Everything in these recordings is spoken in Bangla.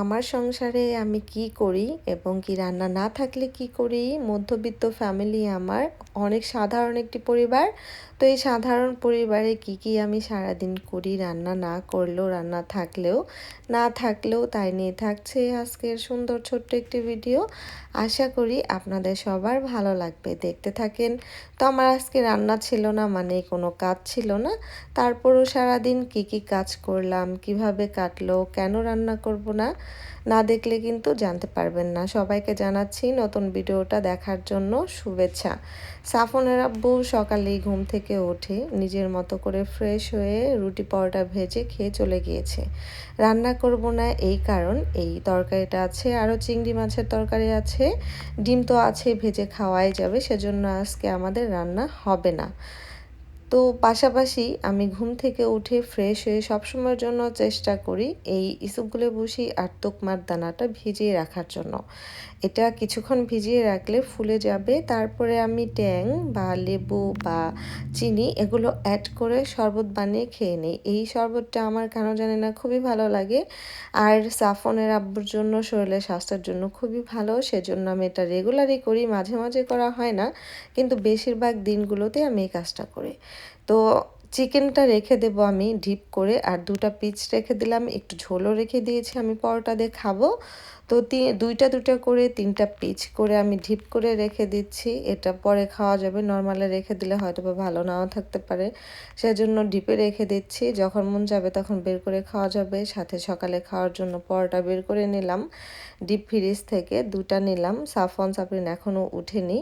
আমার সংসারে আমি কি করি এবং কি রান্না না থাকলে কি করি? মধ্যবিত্ত ফ্যামিলি আমার অনেক সাধারণ একটি পরিবার। তো এই সাধারণ পরিবারে কি কি আমি সারাদিন করি, রান্না না করলেও, রান্না থাকলেও, না থাকলেও তাই নিয়ে থাকছে আজকের সুন্দর ছোট্ট একটি ভিডিও আশা করি আপনাদের সবার ভালো লাগবে। দেখতে থাকেন, তো আমার আজকে রান্না ছিল না মানে কোনো কাজ ছিল না। তারপরও সারাদিন কি কি কাজ করলাম, কীভাবে কাটলো, কেন রান্না করব না না দেখলে কিন্তু জানতে পারবেন না। সবাইকে জানাচ্ছি নতুন ভিডিওটা দেখার জন্য শুভেচ্ছা। সাফনের আব্বু সকালেই ঘুম থেকে উঠে নিজের মতো করে ফ্রেশ হয়ে রুটি পরোটা ভেজে খেয়ে চলে গিয়েছে। রান্না করব না এই কারণ, এই তরকারিটা আছে আরও চিংড়ি মাছের তরকারি আছে, ডিম তো আছে ভেজে খাওয়াই যাবে, সেজন্য আজকে আমাদের রান্না হবে না। তো পাশাপাশি আমি ঘুম থেকে উঠে ফ্রেশ হয়ে সবসময়ের জন্য চেষ্টা করি এই ইসুপগুলো বসি আর তোকমার দানাটা ভিজিয়ে রাখার জন্য। এটা কিছুক্ষণ ভিজিয়ে রাখলে ফুলে যাবে। তারপরে আমি ট্যাং বা লেবু বা চিনি এগুলো অ্যাড করে শরবত বানিয়ে খেয়ে নিই। এই শরবতটা আমার কেন জানি না খুবই ভালো লাগে। আর সাফনের আব্বুর জন্য, শরীরের স্বাস্থ্যের জন্য খুবই ভালো। সেজন্য আমি এটা রেগুলারই করি, মাঝে মাঝে করা হয় না। কিন্তু বেশিরভাগ দিনগুলোতে আমি এই কাজটা করি। তো চিকেনটা রেখে দেব আমি ডিপ করে, আর দুটা পিচ রেখে দিলাম, একটু ঝোলও রেখে দিয়েছি আমি, পরোটা দিয়ে খাব। তো দুইটা দুটা করে, তিনটা পিচ করে আমি ঢিপ করে রেখে দিচ্ছি, এটা পরে খাওয়া যাবে, নর্মালে রেখে দিলে হয়তো বা ভালো নাও থাকতে পারে। সেজন্য ডিপে রেখে দিচ্ছি, যখন মন যাবে তখন বের করে খাওয়া যাবে, সাথে সকালে খাওয়ার জন্য পরোটা বের করে নিলাম, ডিপ ফ্রিজ থেকে দুটা নিলাম সাফন সাফরিন এখনও উঠেনি।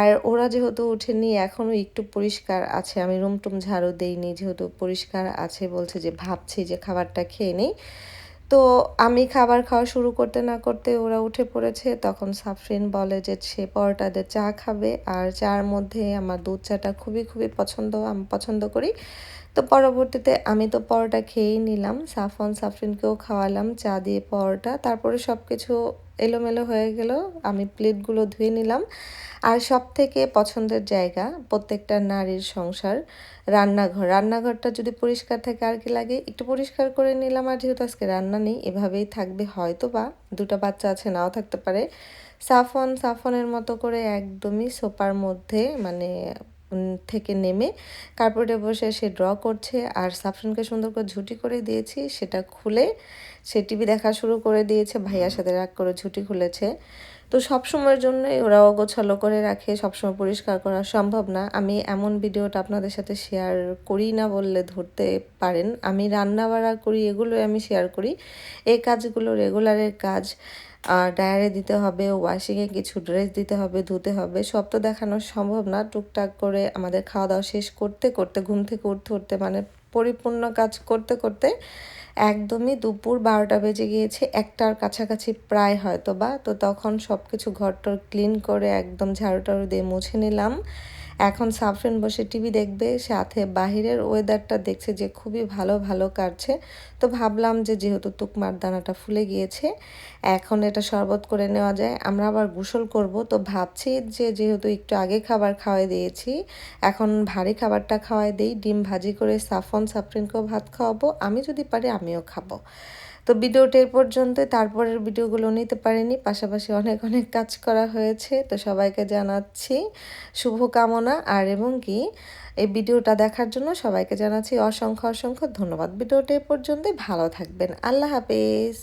আর ওরা যেহেতু উঠেনি এখনও একটু পরিষ্কার আছে, আমি রুম টুম ঝাড়ু দেইনি যেহেতু পরিষ্কার আছে বলছে যে ভাবছি যে খাবারটা খেয়ে নিই। তো আমি খাবার খাওয়া শুরু করতে না করতে ওরা উঠে পড়েছে, তখন সাফরিন বলে যে সে পরোটাদের চা খাবে আর চার মধ্যে আমার দুধ চাটা খুবই খুবই পছন্দ, আমি পছন্দ করি। তো পরবর্তীতে আমি তো পরোটা খেয়েই নিলাম সাফন সাফরিনকেও খাওয়ালাম, চা দিয়ে পরোটা, তারপরে সব কিছু এলোমেলো হয়ে গেল। আমি প্লেটগুলো ধুয়ে নিলাম। আর সব থেকে পছন্দের জায়গা প্রত্যেকটা নারীর সংসার, রান্নাঘর। রান্নাঘরটা যদি পরিষ্কার থাকে আর কি লাগে, একটু পরিষ্কার করে নিলাম। আর যেহেতু আজকে রান্না নেই, এভাবেই থাকবে। হয়তো বা দুটো বাচ্চা আছে, নাও থাকতে পারে। সাফন, সাফনের মতো করে একদমই সোপার মধ্যে মানে থেকে নেমে কার্পেটে বসে সে ড্র করছে আর সাফরানকে সুন্দর করে ঝুটি করে দিয়েছি, সেটা খুলে সে টিভি দেখা শুরু করে দিয়েছে, ভাইয়ার সাথে রাগ করে ঝুটি খুলেছে। তো সব সময়ের জন্যই ওরা অগোছালো করে রাখে সবসময় পরিষ্কার করা সম্ভব না। আমি এমন ভিডিওটা আপনাদের সাথে শেয়ার করি না বললে ধরতে পারেন। আমি রান্না বাড়া করি, এগুলোই আমি শেয়ার করি। এই কাজগুলো রেগুলারের কাজ। ডায়ারে দিতে হবে ওয়াশিংয়ে কিছু ড্রেস দিতে হবে, ধুতে হবে, সব তো দেখানো সম্ভব না। টুকটাক করে আমাদের খাওয়া দাওয়া শেষ করতে করতে, ঘুম থেকে উঠতে উঠতে মানে পরিপূর্ণ কাজ করতে করতে একদমই দুপুর বারোটা বেজে গিয়েছে, একটার কাছাকাছি প্রায় হয়তো বা তো তখন সব কিছু ঘরটর ক্লিন করে একদম ঝাড়ু টাড়ু দিয়ে মুছে নিলাম। এখন সাফরিন বসে টিভি দেখবে, সাথে বাহিরের ওয়েদারটা দেখছে যে খুবই ভালো ভালো কাটছে। তো ভাবলাম যে যেহেতু তুকমার দানাটা ফুলে গিয়েছে, এখন এটা শরবত করে নেওয়া যায়। আমরা আবার গোসল করব। তো ভাবছি যে যেহেতু একটু আগে খাবার খাওয়াই দিয়েছি, এখন ভারী খাবারটা খাওয়াই দিই। ডিম ভাজি করে সাফন, সাফরিনকেও ভাত খাওয়াবো। আমি যদি পারি আমিও খাব। তো ভিডিওটা এই পর্যন্ত তারপরের ভিডিওগুলো নিতে পারিনি, পাশাপাশি অনেক অনেক কাজ করা হয়েছে, তো সবাইকে জানাচ্ছি শুভকামনা। আর এবং কি, এই ভিডিওটা দেখার জন্য সবাইকে জানাচ্ছি অসংখ্য অসংখ্য ধন্যবাদ। ভিডিওটা এই পর্যন্তই, ভালো থাকবেন। আল্লাহ হাফেজ।